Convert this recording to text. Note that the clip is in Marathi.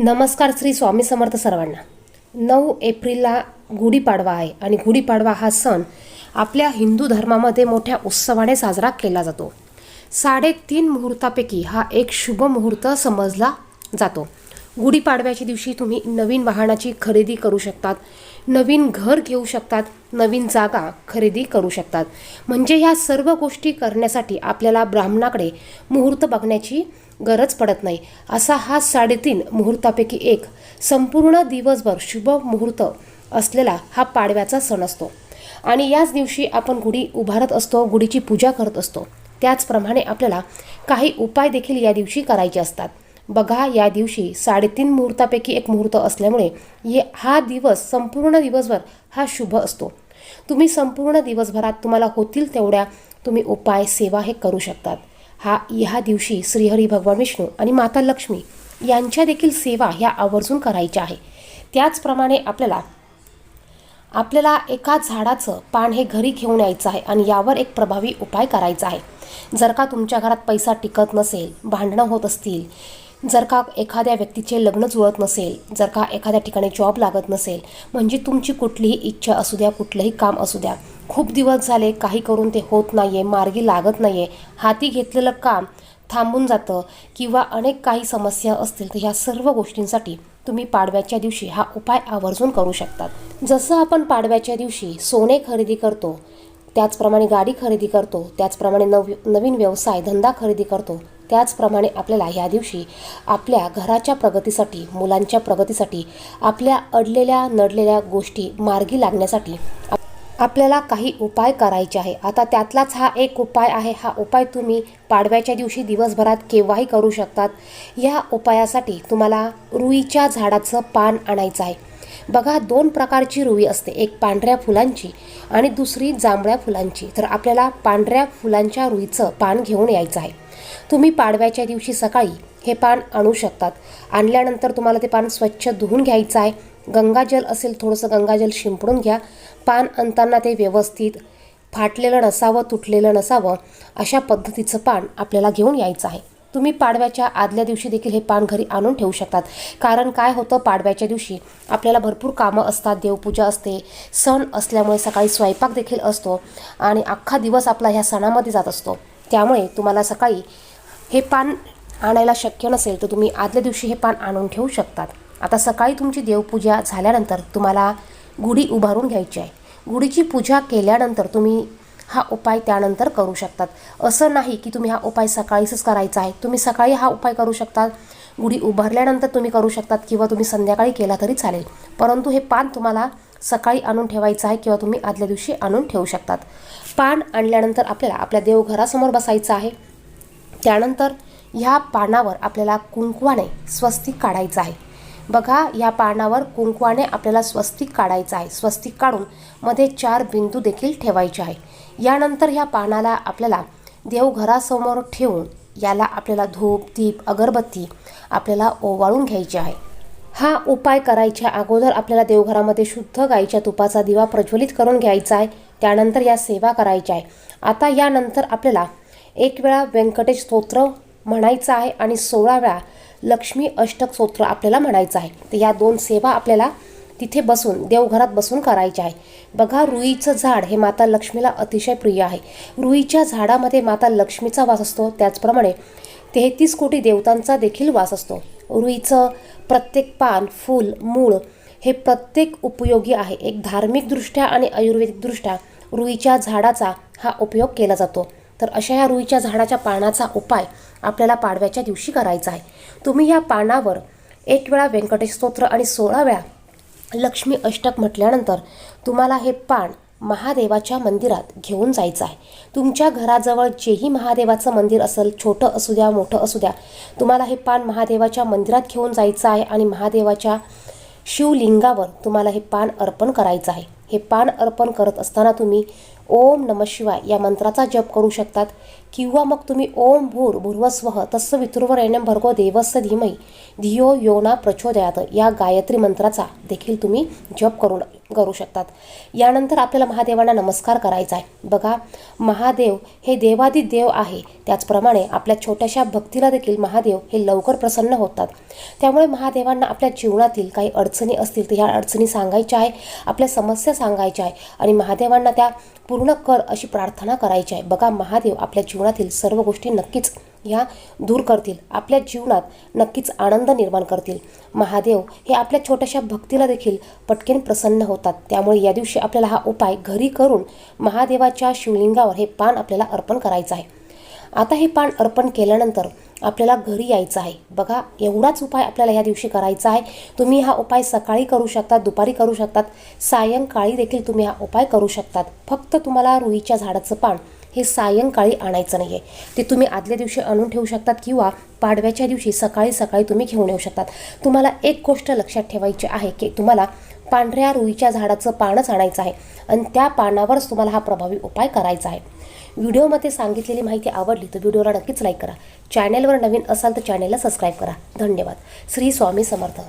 नमस्कार श्री स्वामी समर्थ सर्वांना. नऊ एप्रिलला गुढीपाडवा आहे आणि गुढीपाडवा हा सण आपल्या हिंदू धर्मामध्ये मोठ्या उत्सवाने साजरा केला जातो. साडेतीन मुहूर्तापैकी हा एक शुभ मुहूर्त समजला जातो. गुढीपाडव्याच्या दिवशी तुम्ही नवीन वाहनाची खरेदी करू शकतात. नवीन घर घेऊ शकतात. नवीन जागा खरेदी करू शकतात. म्हणजे ह्या सर्व गोष्टी करण्यासाठी आपल्याला ब्राह्मणाकडे मुहूर्त बघण्याची गरज पडत नाही. असा हा साडेतीन मुहूर्तापैकी एक. संपूर्ण दिवसभर शुभ मुहूर्त असलेला हा पाडव्याचा सण असतो. आणि याच दिवशी आपण गुढी उभारत असतो गुढीची पूजा करत असतो. त्याचप्रमाणे आपल्याला काही उपाय देखील या दिवशी करायचे असतात. बघा या दिवशी साडेतीन मुहूर्तापैकी एक मुहूर्त असल्यामुळे ये हा दिवस संपूर्ण दिवसभर हा शुभ असतो. तुम्ही संपूर्ण दिवसभरात तुम्हाला होतील तेवढ्या तुम्ही उपाय सेवा हे करू शकतात. हा ह्या दिवशी श्रीहरी भगवान विष्णू आणि माता लक्ष्मी यांच्या देखील सेवा ह्या आवर्जून करायच्या आहे. त्याचप्रमाणे आपल्याला आपल्याला एका झाडाचं पान हे घरी घेऊन यायचं आहे आणि यावर एक प्रभावी उपाय करायचा आहे. जर का तुमच्या घरात पैसा टिकत नसेल भांडणं होत असतील जर का एखाद्या व्यक्तीचे लग्न जुळत नसेल जर का एखाद्या ठिकाणी जॉब लागत नसेल म्हणजे तुमची कुठलीही इच्छा असू द्या कुठलंही काम असू द्या खूप दिवस झाले काही करून ते होत नाही आहे मार्गी लागत नाही आहे हाती घेतलेलं काम थांबून जातं किंवा अनेक काही समस्या असतील तर ह्या सर्व गोष्टींसाठी तुम्ही पाडव्याच्या दिवशी हा उपाय आवर्जून करू शकतात. जसं आपण पाडव्याच्या दिवशी सोने खरेदी करतो त्याचप्रमाणे गाडी खरेदी करतो त्याचप्रमाणे नव नवीन व्यवसाय धंदा खरेदी करतो त्याचप्रमाणे आपल्याला ह्या दिवशी आपल्या घराच्या प्रगतीसाठी मुलांच्या प्रगतीसाठी आपल्या अडलेल्या नडलेल्या गोष्टी मार्गी लागण्यासाठी आपल्याला काही उपाय करायचे आहे. आता त्यातलाच हा एक उपाय आहे. हा उपाय तुम्ही पाडव्याच्या दिवशी दिवसभरात केव्हाही करू शकतात. या उपायासाठी तुम्हाला रुईच्या झाडाचं पान आणायचं आहे. बघा दोन प्रकारची रुई असते. एक पांढऱ्या फुलांची आणि दुसरी जांभळ्या फुलांची. तर आपल्याला पांढऱ्या फुलांच्या रुईचं पान घेऊन यायचं आहे. तुम्ही पाडव्याच्या दिवशी सकाळी हे पान आणू शकतात. आणल्यानंतर तुम्हाला ते पान स्वच्छ धुवून घ्यायचं आहे. गंगाजल असेल थोडंसं गंगाजल शिंपडून घ्या. पान आणताना ते व्यवस्थित फाटलेलं नसावं तुटलेलं नसावं अशा पद्धतीचं पान आपल्याला घेऊन यायचं आहे. तुम्ही पाडव्याच्या आदल्या दिवशी देखील हे पान घरी आणून ठेवू शकतात. कारण काय होतं पाडव्याच्या दिवशी आपल्याला भरपूर कामं असतात देवपूजा असते सण असल्यामुळे सकाळी स्वयंपाक देखील असतो आणि अख्खा दिवस आपला ह्या सणामध्ये जात असतो. त्यामुळे तुम्हाला सकाळी हे पान आणायला शक्य नसेल तर तुम्ही आदल्या दिवशी हे पान आणून ठेवू शकतात. आता सकाळी तुमची देवपूजा झाल्यानंतर तुम्हाला गुढी उभारून घ्यायची आहे. गुढीची पूजा केल्यानंतर तुम्ही हा उपाय त्यानंतर करू शकतात. असं नाही की तुम्ही हा उपाय सकाळीच करायचा आहे. तुम्ही सकाळी हा उपाय करू शकतात. गुढी उभारल्यानंतर तुम्ही करू शकतात किंवा तुम्ही संध्याकाळी केला तरी चालेल. परंतु हे पान तुम्हाला सकाळी आणून ठेवायचं आहे किंवा तुम्ही आदल्या दिवशी आणून ठेवू शकतात. पान आणल्यानंतर आपल्याला आपल्या देवघरासमोर बसायचं आहे. त्यानंतर ह्या पानावर आपल्याला कुंकवाने स्वस्तिक काढायचं आहे. बघा या पानावर कुंकवाने आपल्याला स्वस्तिक काढायचं आहे. स्वस्तिक काढून मध्ये चार बिंदू देखील ठेवायचे आहे. यानंतर ह्या पानाला आपल्याला देवघरासमोर ठेवून याला आपल्याला धूप दीप अगरबत्ती आपल्याला ओवाळून घ्यायची आहे. हा उपाय करायच्या अगोदर आपल्याला देवघरामध्ये शुद्ध गाईच्या तुपाचा दिवा प्रज्वलित करून घ्यायचा आहे. त्यानंतर या सेवा करायच्या आहे. आता यानंतर आपल्याला एक वेळा व्यंकटेश स्तोत्र म्हणायचं आहे आणि सोळा वेळा लक्ष्मी अष्टक स्तोत्र आपल्याला म्हणायचं आहे. तर या दोन सेवा आपल्याला तिथे बसून देवघरात बसून करायचे आहे. बघा रुईचं झाड हे माता लक्ष्मीला अतिशय प्रिय आहे. रुईच्या झाडामध्ये माता लक्ष्मीचा वास असतो. त्याचप्रमाणे तेहतीस कोटी देवतांचा देखील वास असतो. रुईचं प्रत्येक पान फूल मूळ हे प्रत्येक उपयोगी आहे. एक धार्मिकदृष्ट्या आणि आयुर्वेदिकदृष्ट्या रुईच्या झाडाचा हा उपयोग केला जातो. तर अशा या रुईच्या झाडाच्या पानाचा उपाय आपल्याला पाडव्याच्या दिवशी करायचा आहे. तुम्ही या पानावर एक वेळा व्यंकटेश स्तोत्र आणि सोळा वेळा लक्ष्मी अष्टक म्हटल्यानंतर तुम्हाला हे पान महादेवाच्या मंदिरात घेऊन जायचं आहे. तुमच्या घराजवळ जेही महादेवाचं मंदिर असेल छोटं असू द्या मोठं असू द्या तुम्हाला हे पान महादेवाच्या मंदिरात घेऊन जायचं आहे आणि महादेवाच्या शिवलिंगावर तुम्हाला हे पान अर्पण करायचं आहे. हे पान अर्पण करत असताना तुम्ही ओम नम शिवाय या मंत्राचा जप करू शकतात. किंवा मग तुम्ही ओम भूर भूर्वस्व तस्स वितुर्वरेण्यम भर्गो देवस्य धीमही. धियो योना प्रचोदयात. या गायत्री मंत्राचा देखील तुम्ही जप करू करू शकतात. यानंतर आपल्याला महादेवांना नमस्कार करायचा आहे. बघा महादेव हे देवादी देव आहे. त्याचप्रमाणे आपल्या छोट्याशा भक्तीला देखील महादेव हे लवकर प्रसन्न होतात. त्यामुळे महादेवांना आपल्या जीवनातील काही अडचणी असतील तर ह्या अडचणी सांगायच्या आहे. आपल्या समस्या सांगायच्या आहे. आणि महादेवांना त्या पूर्ण कर अशी प्रार्थना करायची आहे. बघा महादेव आपल्या जीवनातील सर्व गोष्टी नक्कीच ह्या दूर करतील. आपल्या जीवनात नक्कीच आनंद निर्माण करतील. महादेव हे आपल्या छोट्याशा भक्तीला देखील पटकन प्रसन्न होतात. त्यामुळे या दिवशी आपल्याला हा उपाय घरी करून महादेवाच्या शिवलिंगावर हे पान आपल्याला अर्पण करायचं आहे. आता हे पान अर्पण केल्यानंतर आपल्याला घरी यायचं आहे. बघा एवढाच उपाय आपल्याला ह्या दिवशी करायचा आहे. तुम्ही हा उपाय सकाळी करू शकतात दुपारी करू शकतात. सायंकाळी देखील तुम्ही हा उपाय करू शकतात. फक्त तुम्हाला रुईच्या झाडाचं पान हे सायंकाळी आणायचं नाही आहे ते तुम्ही आदल्या दिवशी आणून ठेवू शकतात किंवा पाडव्याच्या दिवशी सकाळी सकाळी तुम्ही घेऊन येऊ शकतात. तुम्हाला एक गोष्ट लक्षात ठेवायची आहे की तुम्हाला पांढऱ्या रुईच्या झाडाचं पानच आणायचं आहे आणि त्या पानावरच तुम्हाला हा प्रभावी उपाय करायचा आहे. व्हिडिओमध्ये सांगितलेली माहिती आवडली तर व्हिडिओला नक्कीच लाईक करा. चॅनेलवर नवीन असाल तर चॅनेलला सबस्क्राईब करा. धन्यवाद. श्री स्वामी समर्थ.